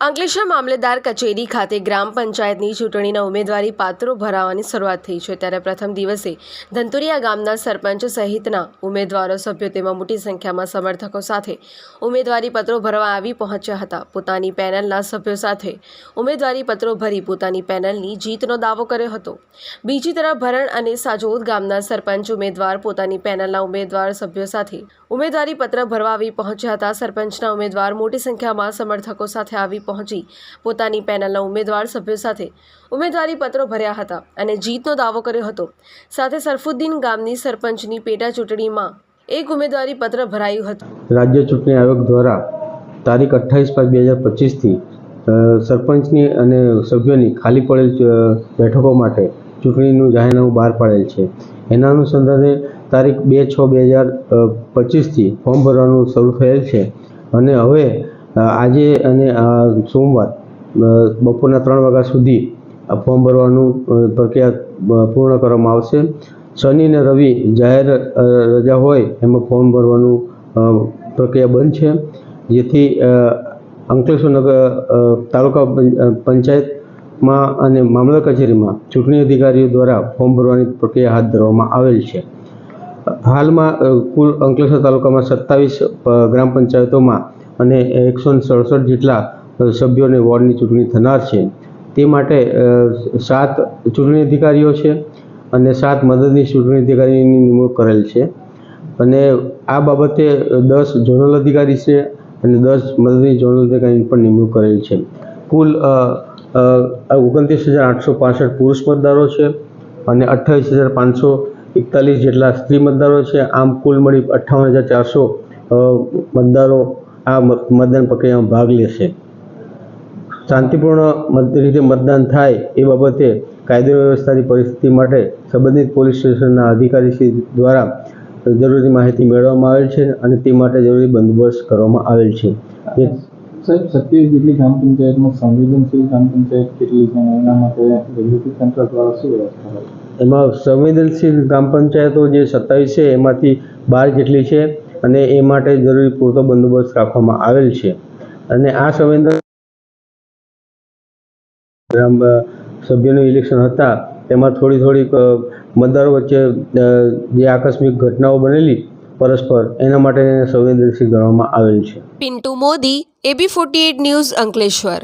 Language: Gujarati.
અંકલેશ્વર મામલેદાર કચેરી ખાતે ગ્રામ પંચાયતની ચૂંટણીના ઉમેદવારી પાત્રો ભરાવાની શરૂઆત થઈ છે. ત્યારે પ્રથમ દિવસે ધંતુરિયા ગામના સરપંચ સહિતના ઉમેદવારો સભ્યો તેમાં મોટી સંખ્યામાં સમર્થકો સાથે ઉમેદવારી પત્રો ભરવા આવી પહોંચ્યા હતા. પોતાની પેનલના સભ્યો સાથે ઉમેદવારી પત્રો ભરી પોતાની પેનલની જીતનો દાવો કર્યો હતો. બીજી તરફ ભરણ અને સાજોદ ગામના સરપંચ ઉમેદવાર પોતાની પેનલના ઉમેદવાર સભ્યો સાથે ઉમેદવારી પત્ર ભરવા આવી પહોંચ્યા હતા. સરપંચના ઉમેદવાર મોટી સંખ્યામાં સમર્થકો સાથે આવી પહોંચી પોતાની પેનલના ઉમેદવાર સભ્યો સાથે ઉમેદવારી પત્રો ભર્યા હતા અને જીતનો દાવો કર્યો હતો. સાથે સરફુદ્દીન ગામની સરપંચની પેટા ચૂંટણીમાં એક ઉમેદવારી પત્ર ભરાયું હતું. રાજ્ય ચૂંટણી આયોગ દ્વારા તારીખ અઠ્ઠાવીસ પાંચ બે હજાર પચીસથી સરપંચની અને સભ્યોની ખાલી પડેલ બેઠકો માટે ચૂંટણીનું જાહેરનામું બહાર પાડેલ છે. એના અનુસંધાને તારીખ બે છ બે હજાર પચીસથી ફોર્મ ભરવાનું શરૂ થયેલ છે અને હવે આજે અને સોમવાર બપોરના ત્રણ વાગ્યા સુધી ફોર્મ ભરવાનું પ્રક્રિયા પૂર્ણ કરવામાં આવશે. શનિ અને રવિ જાહેર રજા હોય એમાં ફોર્મ ભરવાનું પ્રક્રિયા બંધ છે. જેથી અંકલેશ્વર નગર તાલુકા પંચ- પંચાયતમાં અને મામલા કચેરીમાં ચૂંટણી અધિકારીઓ દ્વારા ફોર્મ ભરવાની પ્રક્રિયા હાથ ધરવામાં આવેલ છે. હાલમાં કુલ અંકલેશ્વર તાલુકામાં સત્તાવીસ ગ્રામ પંચાયતોમાં અને એકસો સડસઠ જેટલા સભ્યોને વોર્ડની ચૂંટણી થનાર છે. તે માટે સાત ચૂંટણી અધિકારીઓ છે અને સાત મદદની ચૂંટણી અધિકારીની નિમણૂક કરેલ છે. અને આ બાબતે દસ ઝોનલ અધિકારી છે અને દસ મદદની ઝોનલ અધિકારીની પણ નિમણૂક કરેલ છે. કુલ ઓગણત્રીસ હજાર આઠસો પાસઠ પુરુષ મતદારો છે અને અઠ્ઠાવીસ હજાર પાંચસો એકતાલીસ જેટલા સ્ત્રી મતદારો છે. આમ કુલ મળી અઠ્ઠાવન હજાર ચારસો મતદારો આ મતદાન પ્રક્રિયામાં ભાગ લેશે. શાંતિપૂર્ણ રીતે મતદાન થાય એ બાબતે કાયદો વ્યવસ્થાની પરિસ્થિતિ માટે સંબંધિત પોલીસ સ્ટેશનના અધિકારીશ્રી દ્વારા જરૂરી માહિતી મેળવવામાં આવેલ છે અને તે માટે જરૂરી બંદોબસ્ત કરવામાં આવેલ છે. સાહેબ સત્યાવીસ જેટલી ગ્રામ પંચાયતમાં સંવેદનશીલ ગ્રામ પંચાયત કેટલી છે એના માટે રેગ્યુલેટરી તંત્ર દ્વારા શું વ્યવસ્થા હોય? એમાં સંવેદનશીલ ગ્રામ પંચાયતો જે સત્તાવીસ છે, એમાંથી બાર જેટલી છે અને એ માટે જરૂરી પૂરતો બંદોબસ્ત રાખવામાં આવેલ છે. અને આ સંવેદન સભ્યોનું ઇલેક્શન હતા, તેમાં થોડી થોડીક મતદારો વચ્ચે જે આકસ્મિક ઘટનાઓ બનેલી પરસ્પર એના માટે સંવેદનશીલ ગણવામાં આવેલ છે. Pintu Modi A B forty eight news Ankleshwar.